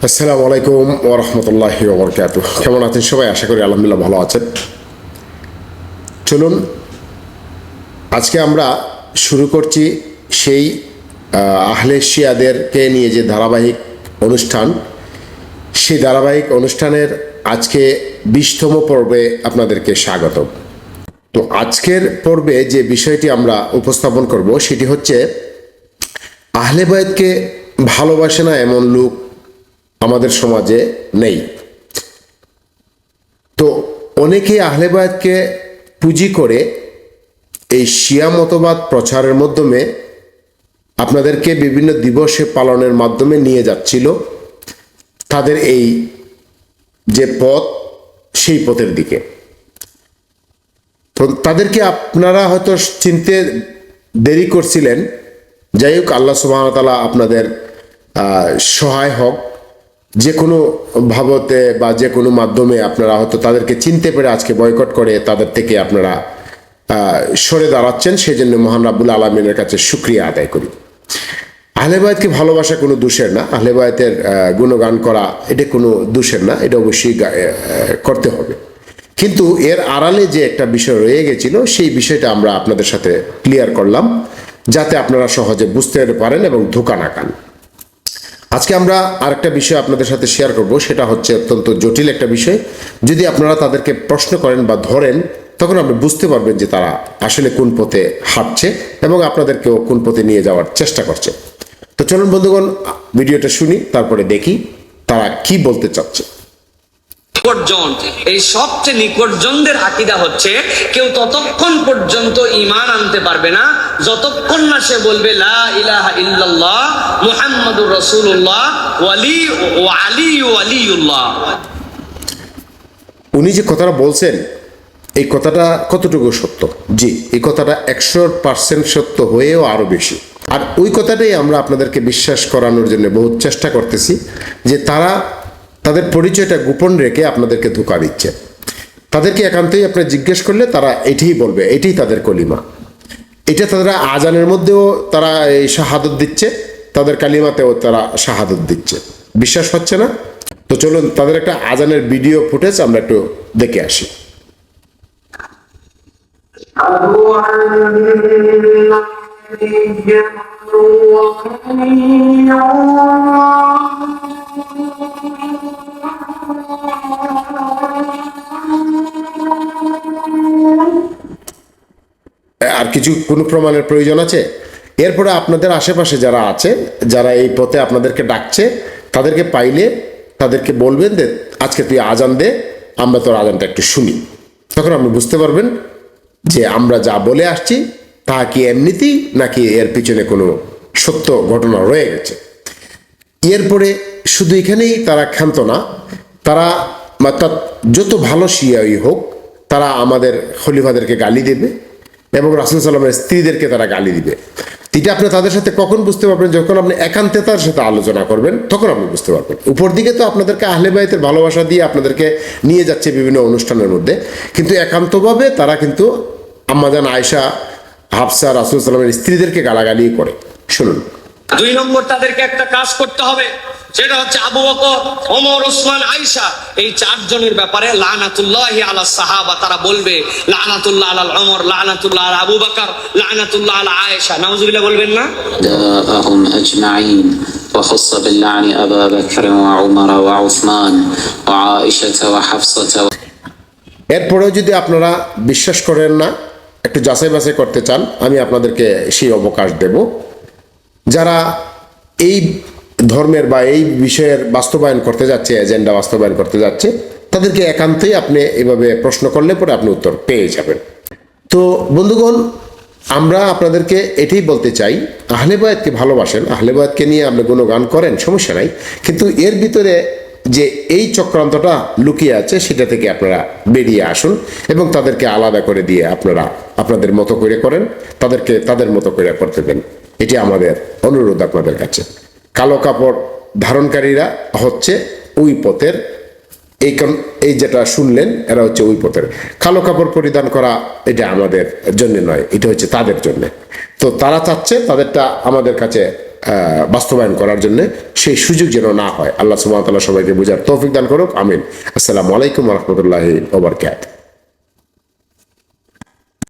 আসসালামু আলাইকুম ও রহমতুল্লাহ ওবরকাত কেমন আছেন সবাই? আশা করি আলহামদুলিল্লাহ ভালো আছেন। চলুন আজকে আমরা শুরু করছি সেই আহ, আহলে শিয়াদেরকে নিয়ে যে ধারাবাহিক অনুষ্ঠান। সেই ধারাবাহিক অনুষ্ঠানের আজকে বিশতম পর্বে আপনাদেরকে স্বাগত তো আজকের পর্বে যে বিষয়টি আমরা উপস্থাপন করব সেটি হচ্ছে আহলে বায়তকে ভালোবাসে না এমন লোক আমাদের সমাজে নেই। তো অনেকেই আহলেবায়তকে পুঁজি করে এই শিয়া মতবাদ প্রচারের মাধ্যমে আপনাদেরকে বিভিন্ন দিবসে পালনের মাধ্যমে নিয়ে যাচ্ছিল। তাদের এই যে পথ, সেই পথের দিকে। তাদেরকে আপনারা হয়তো চিনতে দেরি করছিলেন। যাই হোক, আল্লাহ সুবাহতালা আপনাদের সহায় হোক। যে কোনো ভাবতে বা যে কোনো মাধ্যমে আপনারা হয়তো তাদেরকে চিনতে পেরে আজকে বয়কট করে তাদের থেকে আপনারা সরে দাঁড়াচ্ছেন সেই জন্য মহান রাব্বুল আলমিনের কাছে সুক্রিয়া আদায় করি। আহলেবায়তকে ভালোবাসা কোনো দোষের না আহলেবায়তের গুণগান করা এটা কোনো দোষের না, এটা অবশ্যই করতে হবে। কিন্তু এর আড়ালে যে একটা বিষয় রয়ে গেছিল, সেই বিষয়টা আমরা আপনাদের সাথে ক্লিয়ার করলাম, যাতে আপনারা সহজে বুঝতে পারেন এবং ধোকা না আজকে আমরা আরেকটা বিষয় আপনাদের সাথে শেয়ার করব, সেটা হচ্ছে অত্যন্ত জটিল একটা বিষয়। যদি আপনারা তাদেরকে প্রশ্ন করেন বা ধরেন, তখন আপনি বুঝতে পারবেন যে তারা আসলে কোন পথে হাঁটছে এবং আপনাদেরকেও কোন পথে নিয়ে যাওয়ার চেষ্টা করছে। তো চলুন বন্ধুগণ ভিডিওটা শুনি, তারপরে দেখি তারা কি বলতে চাচ্ছে। নিকটজন। এই সবচেয়ে নিকটজনদের আকিদা হচ্ছে, কেউ ততক্ষণ পর্যন্ত ইমান আনতে পারবে না, যতক্ষণ না সে বলবে, লা ইল্লাল্লাহ ওয়ালি ওয়ালিউল্লাহ উনি যে কথাটা বলছেন, এই কথাটা কতটুকু সত্য? জি, এই কথাটা একশো পার্সেন্ট সত্য হয়েও আরও বেশি। আর ওই কথাটাই আমরা আপনাদেরকে বিশ্বাস করানোর জন্য বহুত চেষ্টা করতেছি যে তারা তাদের পরিচয়টা গোপন রেখে আপনাদেরকে ধোকা দিচ্ছে। তাদেরকে একান্তই আপনি জিজ্ঞেস করলে তারা এটাই বলবে, এটাই তাদের কলিমা। এটা তারা আজানের মধ্যেও তারা এই শাহাদত দিচ্ছে, তাদের কালিমাতেও তারা শাহাদত দিচ্ছে। বিশ্বাস হচ্ছে না? তো চলুন, তাদের একটা আজানের ভিডিও ফুটেজ আমরা একটু দেখে আসি। আর কিছু, কোনো প্রমাণের প্রয়োজন আছে? এরপরে আপনাদের আশেপাশে যারা আছে যারা এই পথে আপনাদেরকে ডাকছে, তাদেরকে পাইলে তাদেরকে বলবেন যে, আজকে তুই আজান দে, আমরা তোর আজানটা একটু শুনি। তখন আপনি বুঝতে পারবেন যে, আমরা যা বলে আসছি, তা কি এমনিতেই নাকি এর পিছনে কোনো সত্য ঘটনা রয়ে গেছে? এরপরে শুধু এখানেই তারা ক্ষান্ত না, তারা অর্থাৎ যত ভালো শিয়াই হোক, তারা আমাদের খলিফাদেরকে গালি দেবে এবং রাসুল সাল্লামের স্ত্রীদেরকে তারা গালি দিবে। এটা আপনি তাদের সাথে কখন বুঝতে পারবেন? যখন আপনি একান্তে তার সাথে আলোচনা করবেন, তখন আপনি বুঝতে পারবেন। উপর দিকে তো আপনাদেরকে আহলে বাইতের ভালোবাসা দিয়ে আপনাদেরকে নিয়ে যাচ্ছে বিভিন্ন অনুষ্ঠানের মধ্যে। কিন্তু একান্তভাবে তারা কিন্তু আম্মাজান আয়সা হাফসা, রাসুল সাল্লামের স্ত্রীদেরকে গালাগালি করে। শুনুন। দুই নম্বর তাদেরকে একটা কাজ করতে হবে সেটা হচ্ছে আবু বকর ওমর ওসমান আয়েশা এই চারজনের ব্যাপারে লানাতুল্লাহ আলা সাহাবা তারা বলবে লানাতুল্লাহ আলাল ওমর লানাতুল্লাহ আলা আবু বকর লানাতুল্লাহ আলা আয়েশা নাউজুবিল্লাহ বলবেন না أعداءهم أجمعين وخص باللعن أبا بكر وعمر وعثمان وعائشة وحفصة এরপরেও যদি আপনারা বিশ্বাস করেন না একটু যাচাই বাছাই করতে চান আমি আপনাদেরকে সেই অবকাশ দেব যারা এই ধর্মের বা এই বিষয়ের বাস্তবায়ন করতে যাচ্ছে এজেন্ডা বাস্তবায়ন করতে যাচ্ছে, তাদেরকে একান্তই আপনি এভাবে প্রশ্ন করলে পরে আপনি উত্তর পেয়ে যাবেন। তো বন্ধুগণ, আমরা আপনাদেরকে এটাই বলতে চাই আহলেবায়তকে ভালোবাসেন আহলেবায়তকে নিয়ে আপনি কোনো গান করেন, সমস্যা নাই, কিন্তু এর ভিতরে যে এই চক্রান্তটা লুকিয়ে আছে, সেটা থেকে আপনারা বেরিয়ে আসুন এবং তাদেরকে আলাদা করে দিয়ে আপনারা আপনাদের মতো করে করেন, তাদেরকে তাদের মতো করে করতে দেন। এটি আমাদের অনুরোধ আপনাদের কাছে। কালো কাপড় ধারণকারীরা হচ্ছে ওই পথের, এই এই যেটা শুনলেন, এরা হচ্ছে ওই পথের। কালো কাপড় পরিধান করা এটা আমাদের জন্য নয়, এটা হচ্ছে তাদের জন্য। তো তারা চাচ্ছে তাদেরটা আমাদের কাছে বাস্তবায়ন করার জন্য। সেই সুযোগ যেন না হয়। আল্লাহ সুবাহতাল্লাহ সবাইকে বোঝার তৌফিক দান করুক। আমিন। আসসালামু আলাইকুম রহমতুল্লাহি ওবরকাত